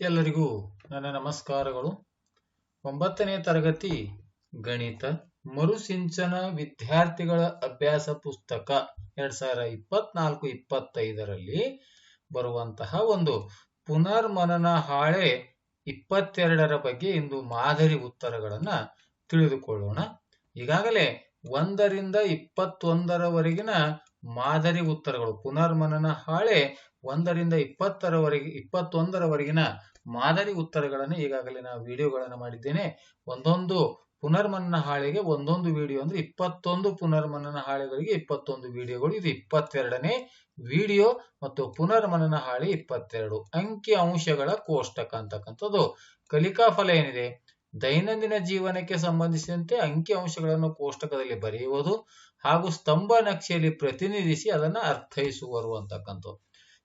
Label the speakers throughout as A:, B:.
A: ಎಲ್ಲರಿಗೂ ನನ್ನ ನಮಸ್ಕಾರಗಳು. ಒಂಬತ್ತನೇ ತರಗತಿ ಗಣಿತ ಮರುಸಿಂಚನ ವಿದ್ಯಾರ್ಥಿಗಳ ಅಭ್ಯಾಸ ಪುಸ್ತಕ ಎರಡ್ ಸಾವಿರ ಇಪ್ಪತ್ನಾಲ್ಕು ಇಪ್ಪತ್ತೈದರಲ್ಲಿ ಬರುವಂತಹ ಒಂದು ಪುನರ್ಮನನ ಹಾಳೆ ಇಪ್ಪತ್ತೆರಡರ ಬಗ್ಗೆ ಇಂದು ಮಾದರಿ ಉತ್ತರಗಳನ್ನ ತಿಳಿದುಕೊಳ್ಳೋಣ. ಈಗಾಗಲೇ ಒಂದರಿಂದ ಇಪ್ಪತ್ತೊಂದರವರೆಗಿನ ಮಾದರಿ ಉತ್ತರಗಳು. ಪುನರ್ಮನನ ಹಾಳೆ ಒಂದರಿಂದ ಇಪ್ಪತ್ತರವರೆಗೆ, ಇಪ್ಪತ್ತೊಂದರವರೆಗಿನ ಮಾದರಿ ಉತ್ತರಗಳನ್ನು ಈಗಾಗಲೇ ನಾವು ವಿಡಿಯೋಗಳನ್ನು ಮಾಡಿದ್ದೇನೆ. ಒಂದೊಂದು ಪುನರ್ಮನನ ಹಾಳೆಗೆ ಒಂದೊಂದು ವಿಡಿಯೋ ಅಂದ್ರೆ ಇಪ್ಪತ್ತೊಂದು ಪುನರ್ಮನನ ಹಾಳೆಗಳಿಗೆ ಇಪ್ಪತ್ತೊಂದು ವಿಡಿಯೋಗಳು. ಇದು ಇಪ್ಪತ್ತೆರಡನೇ ವಿಡಿಯೋ ಮತ್ತು ಪುನರ್ಮನನ ಹಾಳೆ ಇಪ್ಪತ್ತೆರಡು. ಅಂಕಿ ಅಂಶಗಳ ಕೋಷ್ಟಕ ಅಂತಕ್ಕಂಥದ್ದು. ಕಲಿಕಾ ಫಲ ಏನಿದೆ? ದೈನಂದಿನ ಜೀವನಕ್ಕೆ ಸಂಬಂಧಿಸಿದಂತೆ ಅಂಕಿ ಅಂಶಗಳನ್ನು ಕೋಷ್ಟಕದಲ್ಲಿ ಬರೆಯುವುದು. ಹಾಗೂ ಸ್ತಂಭ ನಕ್ಷೆಯಲ್ಲಿ ಪ್ರತಿನಿಧಿಸಿ ಅದನ್ನ ಅರ್ಥೈಸುವರು ಅಂತಕ್ಕಂಥದ್ದು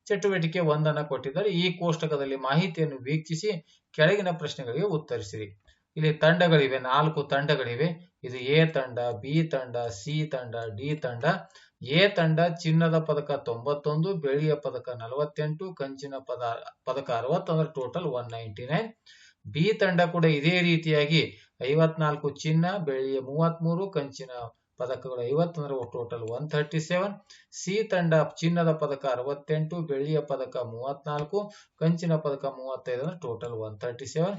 A: ಚಟುವಟಿಕೆ ಒಂದನ್ನು ಕೊಟ್ಟಿದ್ದಾರೆ. ಈ ಕೋಷ್ಟಕದಲ್ಲಿ ಮಾಹಿತಿಯನ್ನು ವೀಕ್ಷಿಸಿ ಕೆಳಗಿನ ಪ್ರಶ್ನೆಗಳಿಗೆ ಉತ್ತರಿಸಿರಿ. ಇಲ್ಲಿ ತಂಡಗಳಿವೆ. ನಾಲ್ಕು ತಂಡಗಳಿವೆ. ಇದು ಎ ತಂಡ, ಬಿ ತಂಡ, ಸಿ ತಂಡ, ಡಿ ತಂಡ. ಎ ತಂಡ ಚಿನ್ನದ ಪದಕ ತೊಂಬತ್ತೊಂದು, ಬೆಳ್ಳಿಯ ಪದಕ ನಲವತ್ತೆಂಟು, ಕಂಚಿನ ಪದ, ಪದಕ ಅರವತ್ತೊಂದರ total one ninety nine. B ತಂಡ ಕೂಡ ಇದೇ ರೀತಿಯಾಗಿ ಐವತ್ನಾಲ್ಕು ಚಿನ್ನ, ಬೆಳ್ಳಿಯ ಮೂವತ್ಮೂರು, ಕಂಚಿನ ಪದಕಗಳು ಐವತ್ತೊಂದರ total one thirty seven C ತಂಡ ಚಿನ್ನದ ಪದಕ ಅರವತ್ತೆಂಟು, ಬೆಳ್ಳಿಯ ಪದಕ ಮೂವತ್ನಾಲ್ಕು, ಕಂಚಿನ ಪದಕ ಮೂವತ್ತೈದು ಅಂದ್ರೆ total one thirty seven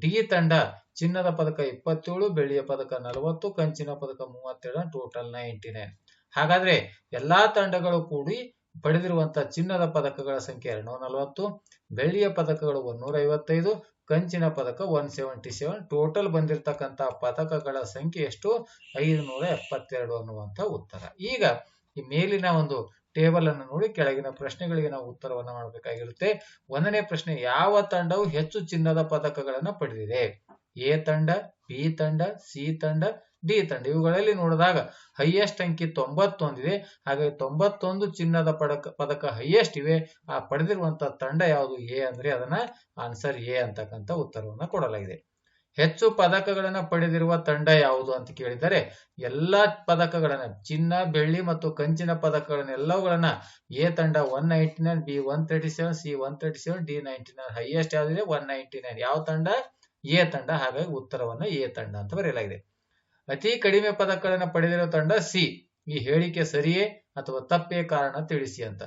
A: D ತಂಡ ಚಿನ್ನದ ಪದಕ ಇಪ್ಪತ್ತೇಳು, ಬೆಳ್ಳಿಯ ಪದಕ ನಲವತ್ತು, ಕಂಚಿನ ಪದಕ ಮೂವತ್ತೆರಡು ಟೋಟಲ್ ನೈಂಟಿ ನೈನ್ ಹಾಗಾದ್ರೆ ಎಲ್ಲಾ ತಂಡಗಳು ಕೂಡಿ ಪಡೆದಿರುವಂತಹ ಚಿನ್ನದ ಪದಕಗಳ ಸಂಖ್ಯೆ ಎರಡ್ನೂರ ನಲವತ್ತು, ಬೆಳ್ಳಿಯ ಪದಕಗಳು ಒಂದೂರ ಐವತ್ತೈದು ಕಂಚಿನ ಪದಕ ಒನ್ ಸೆವೆಂಟಿ ಸೆವೆನ್ ಟೋಟಲ್ ಬಂದಿರತಕ್ಕಂತ ಪದಕಗಳ ಸಂಖ್ಯೆ ಎಷ್ಟು? ಐದುನೂರ ಎಪ್ಪತ್ತೆರಡು ಅನ್ನುವಂತ ಉತ್ತರ. ಈಗ ಈ ಮೇಲಿನ ಒಂದು ಟೇಬಲ್ ಅನ್ನು ನೋಡಿ, ಕೆಳಗಿನ ಪ್ರಶ್ನೆಗಳಿಗೆ ನಾವು ಉತ್ತರವನ್ನ ಮಾಡಬೇಕಾಗಿರುತ್ತೆ. ಒಂದನೇ ಪ್ರಶ್ನೆ, ಯಾವ ತಂಡವು ಹೆಚ್ಚು ಚಿನ್ನದ ಪದಕಗಳನ್ನು ಪಡೆದಿದೆ? ಎ ತಂಡ, ಬಿ ತಂಡ, ಸಿ ತಂಡ ಡಿ ತಂಡ. ಇವುಗಳಲ್ಲಿ ನೋಡಿದಾಗ ಹೈಯೆಸ್ಟ್ ಅಂಕಿ ತೊಂಬತ್ತೊಂದಿದೆ ಹಾಗಾಗಿ ತೊಂಬತ್ತೊಂದು ಚಿನ್ನದ ಪದಕ ಪದಕ ಹೈಯೆಸ್ಟ್ ಇವೆ. ಆ ಪಡೆದಿರುವಂತಹ ತಂಡ ಯಾವುದು? ಎ ಅಂದ್ರೆ ಅದನ್ನ ಆನ್ಸರ್ ಎ ಅಂತಕ್ಕಂಥ ಉತ್ತರವನ್ನ ಕೊಡಲಾಗಿದೆ. ಹೆಚ್ಚು ಪದಕಗಳನ್ನ ಪಡೆದಿರುವ ತಂಡ ಯಾವುದು ಅಂತ ಕೇಳಿದರೆ, ಎಲ್ಲಾ ಪದಕಗಳನ್ನ, ಚಿನ್ನ, ಬೆಳ್ಳಿ ಮತ್ತು ಕಂಚಿನ ಪದಕಗಳನ್ನೆಲ್ಲವುಗಳನ್ನ ಎ ತಂಡ one ninety nine B one thirty seven C one thirty seven D ninety nine highest ಯಾವ್ದಿದೆ? One ninety nine ಯಾವ ತಂಡ? ಎ ತಂಡ. ಹಾಗಾಗಿ ಉತ್ತರವನ್ನ ಎ ತಂಡ ಅಂತ ಬರೆಯಲಾಗಿದೆ. ಅತಿ ಕಡಿಮೆ ಪದಕಗಳನ್ನು ಪಡೆದಿರುವ ತಂಡ ಸಿ. ಈ ಹೇಳಿಕೆ ಸರಿಯೇ ಅಥವಾ ತಪ್ಪೇ ಕಾರಣ ತಿಳಿಸಿ ಅಂತ.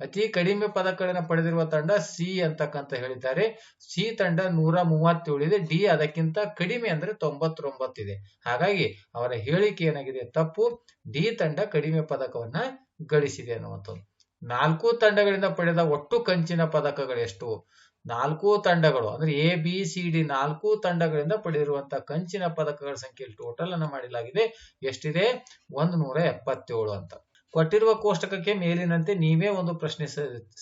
A: ಅತಿ ಕಡಿಮೆ ಪದಕಗಳನ್ನು ಪಡೆದಿರುವ ತಂಡ ಸಿ ಅಂತಕ್ಕಂತ ಹೇಳಿದ್ದಾರೆ. ಸಿ ತಂಡ ನೂರ ಮೂವತ್ತೇಳು ಇದೆ. ಡಿ ಅದಕ್ಕಿಂತ ಕಡಿಮೆ ಅಂದ್ರೆ ತೊಂಬತ್ತೊಂಬತ್ತಿದೆ ಹಾಗಾಗಿ ಅವರ ಹೇಳಿಕೆ ಏನಾಗಿದೆ? ತಪ್ಪು. ಡಿ ತಂಡ ಕಡಿಮೆ ಪದಕವನ್ನ ಗಳಿಸಿದೆ ಅನ್ನುವಂಥದ್ದು. ನಾಲ್ಕು ತಂಡಗಳಿಂದ ಪಡೆದ ಒಟ್ಟು ಕಂಚಿನ ಪದಕಗಳು ಎಷ್ಟು? ನಾಲ್ಕು ತಂಡಗಳು, ಅಂದ್ರೆ ಎ ಬಿ ಸಿ ಡಿ ನಾಲ್ಕು ತಂಡಗಳಿಂದ ಪಡೆದಿರುವಂತಹ ಕಂಚಿನ ಪದಕಗಳ ಸಂಖ್ಯೆಯಲ್ಲಿ ಟೋಟಲ್ ಅನ್ನು ಮಾಡಲಾಗಿದೆ. ಎಷ್ಟಿದೆ? ಒಂದು ನೂರ ಎಪ್ಪತ್ತೇಳು ಅಂತ. ಕೊಟ್ಟಿರುವ ಕೋಷ್ಟಕಕ್ಕೆ ಮೇಲಿನಂತೆ ನೀವೇ ಒಂದು ಪ್ರಶ್ನೆ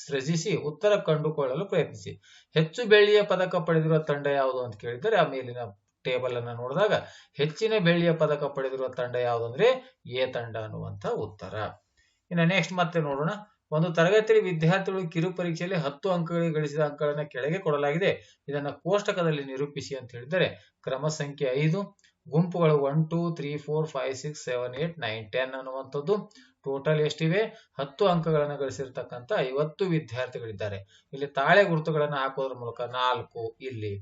A: ಸೃಜಿಸಿ, ಉತ್ತರ ಕಂಡುಕೊಳ್ಳಲು ಪ್ರಯತ್ನಿಸಿ. ಹೆಚ್ಚು ಬೆಳ್ಳಿಯ ಪದಕ ಪಡೆದಿರುವ ತಂಡ ಯಾವುದು ಅಂತ ಕೇಳಿದರೆ, ಆ ಮೇಲಿನ ಟೇಬಲ್ ಅನ್ನು ನೋಡಿದಾಗ, ಹೆಚ್ಚಿನ ಬೆಳ್ಳಿಯ ಪದಕ ಪಡೆದಿರುವ ತಂಡ ಯಾವುದು ಅಂದ್ರೆ ಎ ತಂಡ ಅನ್ನುವಂತ ಉತ್ತರ. ಇನ್ನು ನೆಕ್ಸ್ಟ್ ಮತ್ತೆ ನೋಡೋಣ. ಒಂದು ತರಗತಿಯಲ್ಲಿ ವಿದ್ಯಾರ್ಥಿಗಳು ಕಿರು ಪರೀಕ್ಷೆಯಲ್ಲಿ ಹತ್ತು ಅಂಕಗಳಿಗೆ ಗಳಿಸಿದ ಅಂಕಗಳನ್ನು ಕೆಳಗೆ ಕೊಡಲಾಗಿದೆ. ಇದನ್ನು ಕೋಷ್ಟಕದಲ್ಲಿ ನಿರೂಪಿಸಿ ಅಂತ ಹೇಳಿದರೆ ಕ್ರಮ ಸಂಖ್ಯೆ ಐದು, ಗುಂಪುಗಳು one two three four five six seven eight nine ten ಅನ್ನುವಂಥದ್ದು. ಟೋಟಲ್ ಎಷ್ಟಿವೆ? ಹತ್ತು ಅಂಕಗಳನ್ನು ಗಳಿಸಿರ್ತಕ್ಕಂಥ ಐವತ್ತು ವಿದ್ಯಾರ್ಥಿಗಳಿದ್ದಾರೆ. ಇಲ್ಲಿ ತಾಳೆ ಗುರುತುಗಳನ್ನು ಹಾಕೋದ್ರ ಮೂಲಕ ನಾಲ್ಕು ಇಲ್ಲಿ.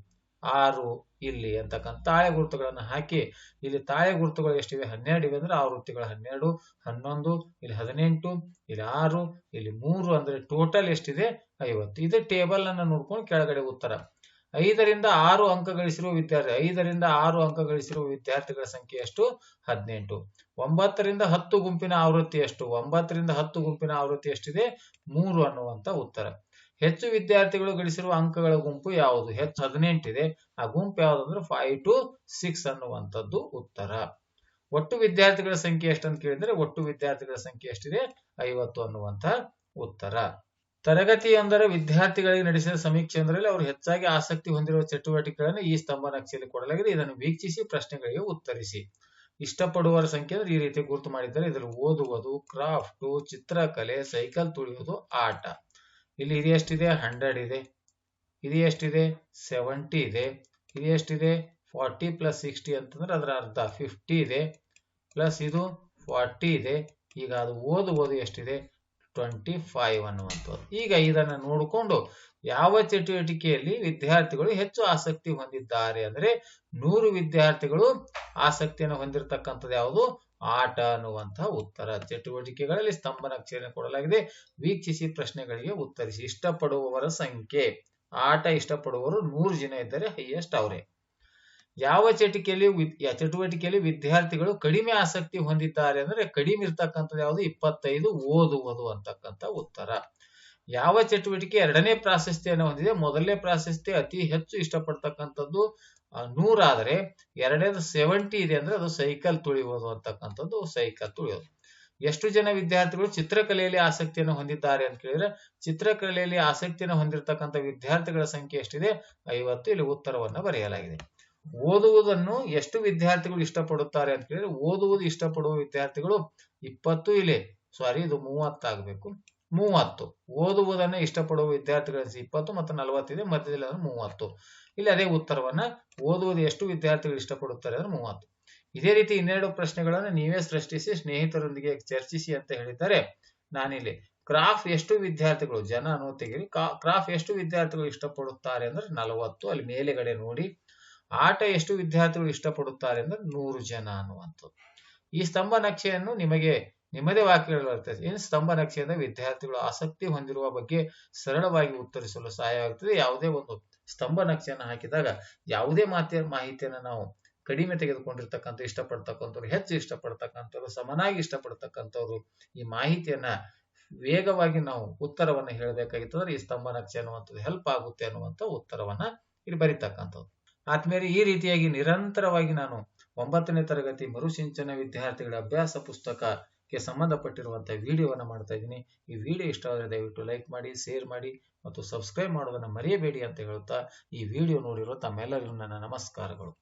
A: ಆರು ಇಲ್ಲಿ ಅಂತಕ್ಕಂಥ ತಾಳೆ ಗುರುತುಗಳನ್ನು ಹಾಕಿ, ಇಲ್ಲಿ ತಾಳೆ ಗುರುತುಗಳು ಎಷ್ಟಿವೆ? ಹನ್ನೆರಡು ಇವೆ ಅಂದ್ರೆ ಆವೃತ್ತಿಗಳು ಹನ್ನೆರಡು, ಹನ್ನೊಂದು, ಇಲ್ಲಿ ಹದಿನೆಂಟು, ಇಲ್ಲಿ ಆರು, ಇಲ್ಲಿ ಮೂರು ಅಂದ್ರೆ ಟೋಟಲ್ ಎಷ್ಟಿದೆ? ಐವತ್ತು. ಇದು ಟೇಬಲ್ ಅನ್ನು ನೋಡ್ಕೊಂಡು ಕೆಳಗಡೆ ಉತ್ತರ. ಐದರಿಂದ ಆರು ಅಂಕ ಗಳಿಸಿರುವ ವಿದ್ಯಾರ್ಥಿ, ಐದರಿಂದ ಆರು ಅಂಕ ಗಳಿಸಿರುವ ವಿದ್ಯಾರ್ಥಿಗಳ ಸಂಖ್ಯೆ ಎಷ್ಟು? ಹದಿನೆಂಟು. ಒಂಬತ್ತರಿಂದ ಹತ್ತು ಗುಂಪಿನ ಆವೃತ್ತಿ ಎಷ್ಟು? ಒಂಬತ್ತರಿಂದ ಹತ್ತು ಗುಂಪಿನ ಆವೃತ್ತಿ ಎಷ್ಟಿದೆ? ಮೂರು ಅನ್ನುವಂತ ಉತ್ತರ. ಹೆಚ್ಚು ವಿದ್ಯಾರ್ಥಿಗಳು ಗಳಿಸಿರುವ ಅಂಕಗಳ ಗುಂಪು ಯಾವುದು? ಹೆಚ್ಚು ಹದಿನೆಂಟಿದೆ. ಆ ಗುಂಪು ಯಾವುದು ಅಂದ್ರೆ ಫೈವ್ ಟು ಸಿಕ್ಸ್ ಅನ್ನುವಂಥದ್ದು ಉತ್ತರ. ಒಟ್ಟು ವಿದ್ಯಾರ್ಥಿಗಳ ಸಂಖ್ಯೆ ಎಷ್ಟು ಅಂತ ಕೇಳಿದ್ರೆ ಒಟ್ಟು ವಿದ್ಯಾರ್ಥಿಗಳ ಸಂಖ್ಯೆ ಎಷ್ಟಿದೆ? ಐವತ್ತು ಅನ್ನುವಂತ ಉತ್ತರ. ತರಗತಿ ಅಂದರೆ ವಿದ್ಯಾರ್ಥಿಗಳಿಗೆ ನಡೆಸಿದ ಸಮೀಕ್ಷೆ ಅಂದ್ರಲ್ಲಿ ಅವರು ಹೆಚ್ಚಾಗಿ ಆಸಕ್ತಿ ಹೊಂದಿರುವ ಚಟುವಟಿಕೆಗಳನ್ನು ಈ ಸ್ತಂಭ ನಕ್ಷೆಯಲ್ಲಿ ಕೊಡಲಾಗಿದೆ. ಇದನ್ನು ವೀಕ್ಷಿಸಿ ಪ್ರಶ್ನೆಗಳಿಗೆ ಉತ್ತರಿಸಿ. ಇಷ್ಟಪಡುವವರ ಸಂಖ್ಯೆ ಅಂದ್ರೆ ಈ ರೀತಿ ಗುರುತು ಮಾಡಿದ್ದಾರೆ. ಇದರಲ್ಲಿ ಓದುವುದು, ಕ್ರಾಫ್ಟು, ಚಿತ್ರಕಲೆ, ಸೈಕಲ್ ತುಳಿಯುವುದು, ಆಟ. ಇಲ್ಲಿ ಇದು ಎಷ್ಟಿದೆ? ಹಂಡ್ರೆಡ್ ಇದೆ. ಇದು ಎಷ್ಟಿದೆ? ಸೆವೆಂಟಿ ಇದೆ. ಇದು ಎಷ್ಟಿದೆ? ಫಾರ್ಟಿ ಪ್ಲಸ್ ಸಿಕ್ಸ್ಟಿ ಅಂತಂದ್ರೆ ಅದರ ಅರ್ಧ ಫಿಫ್ಟಿ ಇದೆ. ಪ್ಲಸ್ ಇದು ಫಾರ್ಟಿ ಇದೆ. ಈಗ ಅದು ಓದು ಓದು ಎಷ್ಟಿದೆ? ಟ್ವೆಂಟಿ ಫೈವ್ ಅನ್ನುವಂಥದ್ದು. ಈಗ ಇದನ್ನು ನೋಡಿಕೊಂಡು ಯಾವ ಚಟುವಟಿಕೆಯಲ್ಲಿ ವಿದ್ಯಾರ್ಥಿಗಳು ಹೆಚ್ಚು ಆಸಕ್ತಿ ಹೊಂದಿದ್ದಾರೆ ಅಂದರೆ ನೂರು ವಿದ್ಯಾರ್ಥಿಗಳು ಆಸಕ್ತಿಯನ್ನು ಹೊಂದಿರತಕ್ಕಂಥದ್ದು ಯಾವುದು? ಆಟ ಅನ್ನುವಂತಹ ಉತ್ತರ. ಚಟುವಟಿಕೆಗಳಲ್ಲಿ ಸ್ತಂಭ ನಕ್ಷೆಯನ್ನು ಕೊಡಲಾಗಿದೆ. ವೀಕ್ಷಿಸಿ ಪ್ರಶ್ನೆಗಳಿಗೆ ಉತ್ತರಿಸಿ. ಇಷ್ಟಪಡುವವರ ಸಂಖ್ಯೆ. ಆಟ ಇಷ್ಟಪಡುವವರು ನೂರು ಜನ ಇದ್ದರೆ. ಹೈಯೆಸ್ಟ್ ಅವರೇ. ಯಾವ ಚಟುವಟಿಕೆಯಲ್ಲಿ ಚಟುವಟಿಕೆಯಲ್ಲಿ ವಿದ್ಯಾರ್ಥಿಗಳು ಕಡಿಮೆ ಆಸಕ್ತಿ ಹೊಂದಿದ್ದಾರೆ ಅಂದ್ರೆ ಕಡಿಮೆ ಇರ್ತಕ್ಕಂಥದ್ದು ಯಾವುದು? ಇಪ್ಪತ್ತೈದು ಓದುವುದು ಅಂತಕ್ಕಂಥ ಉತ್ತರ. ಯಾವ ಚಟುವಟಿಕೆ ಎರಡನೇ ಪ್ರಾಶಸ್ತ್ಯವನ್ನು ಹೊಂದಿದೆ ಮೊದಲನೇ ಪ್ರಾಶಸ್ತ್ಯ ಅತಿ ಹೆಚ್ಚು ಇಷ್ಟಪಡ್ತಕ್ಕಂಥದ್ದು ನೂರಾದರೆ ಎರಡನೇದು ಸೆವೆಂಟಿ ಇದೆ ಅಂದ್ರೆ ಅದು ಸೈಕಲ್ ತುಳಿಯುವುದು ಅಂತಕ್ಕಂಥದ್ದು ಸೈಕಲ್ ತುಳಿಯೋದು. ಎಷ್ಟು ಜನ ವಿದ್ಯಾರ್ಥಿಗಳು ಚಿತ್ರಕಲೆಯಲ್ಲಿ ಆಸಕ್ತಿಯನ್ನು ಹೊಂದಿದ್ದಾರೆ ಅಂತ ಕೇಳಿದ್ರೆ, ಚಿತ್ರಕಲೆಯಲ್ಲಿ ಆಸಕ್ತಿಯನ್ನು ಹೊಂದಿರತಕ್ಕಂಥ ವಿದ್ಯಾರ್ಥಿಗಳ ಸಂಖ್ಯೆ ಎಷ್ಟಿದೆ? ಐವತ್ತು. ಇಲ್ಲಿ ಉತ್ತರವನ್ನು ಬರೆಯಲಾಗಿದೆ. ಓದುವುದನ್ನು ಎಷ್ಟು ವಿದ್ಯಾರ್ಥಿಗಳು ಇಷ್ಟಪಡುತ್ತಾರೆ ಅಂತ ಕೇಳಿದ್ರೆ, ಓದುವುದು ಇಷ್ಟಪಡುವ ವಿದ್ಯಾರ್ಥಿಗಳು ಇಪ್ಪತ್ತು ಇಲ್ಲಿ. ಸಾರಿ ಇದು ಮೂವತ್ತಾಗಬೇಕು. ಮೂವತ್ತು. ಓದುವುದನ್ನು ಇಷ್ಟಪಡುವ ವಿದ್ಯಾರ್ಥಿಗಳ ಇಪ್ಪತ್ತು ಮತ್ತು ನಲವತ್ತಿದೆ, ಮಧ್ಯದಲ್ಲಿ ಅಂದ್ರೆ ಮೂವತ್ತು. ಇಲ್ಲಿ ಅದೇ ಉತ್ತರವನ್ನ ಓದುವುದು ಎಷ್ಟು ವಿದ್ಯಾರ್ಥಿಗಳು ಇಷ್ಟಪಡುತ್ತಾರೆ ಅಂದ್ರೆ ಮೂವತ್ತು. ಇದೇ ರೀತಿ ಇನ್ನೆರಡು ಪ್ರಶ್ನೆಗಳನ್ನು ನೀವೇ ಸೃಷ್ಟಿಸಿ, ಸ್ನೇಹಿತರೊಂದಿಗೆ ಚರ್ಚಿಸಿ ಅಂತ ಹೇಳಿದ್ದಾರೆ ನಾನಿಲ್ಲಿ. ಕ್ರಾಫ್ ಎಷ್ಟು ವಿದ್ಯಾರ್ಥಿಗಳು, ಜನ ಅನ್ನೋ ಕ್ರಾಫ್ ಎಷ್ಟು ವಿದ್ಯಾರ್ಥಿಗಳು ಇಷ್ಟಪಡುತ್ತಾರೆ ಅಂದ್ರೆ ನಲವತ್ತು. ಅಲ್ಲಿ ಮೇಲೆಗಡೆ ನೋಡಿ. ಆಟ ಎಷ್ಟು ವಿದ್ಯಾರ್ಥಿಗಳು ಇಷ್ಟಪಡುತ್ತಾರೆ ಅಂದ್ರೆ ನೂರು ಜನ ಅನ್ನುವಂಥದ್ದು. ಈ ಸ್ತಂಭ ನಕ್ಷೆಯನ್ನು ನಿಮಗೆ ನಿಮ್ಮದೇ ವಾಕ್ಯಗಳು ಬರ್ತದೆ ಏನು ಸ್ತಂಭ ನಕ್ಷೆಯಿಂದ ವಿದ್ಯಾರ್ಥಿಗಳು ಆಸಕ್ತಿ ಹೊಂದಿರುವ ಬಗ್ಗೆ ಸರಳವಾಗಿ ಉತ್ತರಿಸಲು ಸಹಾಯವಾಗುತ್ತದೆ ಯಾವುದೇ ಒಂದು ಸ್ತಂಭ ನಕ್ಷೆಯನ್ನು ಹಾಕಿದಾಗ ಯಾವುದೇ ಮಾತಿಯ ಮಾಹಿತಿಯನ್ನು ನಾವು ಕಡಿಮೆ ತೆಗೆದುಕೊಂಡಿರ್ತಕ್ಕಂಥ, ಇಷ್ಟಪಡ್ತಕ್ಕಂಥವ್ರು, ಹೆಚ್ಚು ಇಷ್ಟಪಡ್ತಕ್ಕಂಥವ್ರು, ಸಮನಾಗಿ ಇಷ್ಟಪಡ್ತಕ್ಕಂಥವ್ರು ಈ ಮಾಹಿತಿಯನ್ನ ವೇಗವಾಗಿ ನಾವು ಉತ್ತರವನ್ನು ಹೇಳಬೇಕಾಗಿತ್ತಂದ್ರೆ ಈ ಸ್ತಂಭ ನಕ್ಷೆ ಅನ್ನುವಂಥದ್ದು ಹೆಲ್ಪ್ ಆಗುತ್ತೆ ಅನ್ನುವಂಥ ಉತ್ತರವನ್ನ ಇಲ್ಲಿ ಬರೀತಕ್ಕಂಥದ್ದು. ಆದ್ಮೇಲೆ ಈ ರೀತಿಯಾಗಿ ನಿರಂತರವಾಗಿ ನಾನು ಒಂಬತ್ತನೇ ತರಗತಿ ಮರುಸಿಂಚನ ವಿದ್ಯಾರ್ಥಿಗಳ ಅಭ್ಯಾಸ ಪುಸ್ತಕಕ್ಕೆ ಸಂಬಂಧಪಟ್ಟಿರುವಂತಹ ವಿಡಿಯೋವನ್ನು ಮಾಡ್ತಾ ಇದ್ದೀನಿ. ಈ ವಿಡಿಯೋ ಇಷ್ಟ ಆದರೆ ದಯವಿಟ್ಟು ಲೈಕ್ ಮಾಡಿ ಶೇರ್ ಮಾಡಿ ಮತ್ತು ಸಬ್ಸ್ಕ್ರೈಬ್ ಮಾಡೋದನ್ನ ಮರೆಯಬೇಡಿ ಅಂತ ಹೇಳುತ್ತಾ ಈ ವಿಡಿಯೋ ನೋಡಿರೋ ತಮ್ಮೆಲ್ಲರಿಗೂ ನನ್ನ ನಮಸ್ಕಾರಗಳು.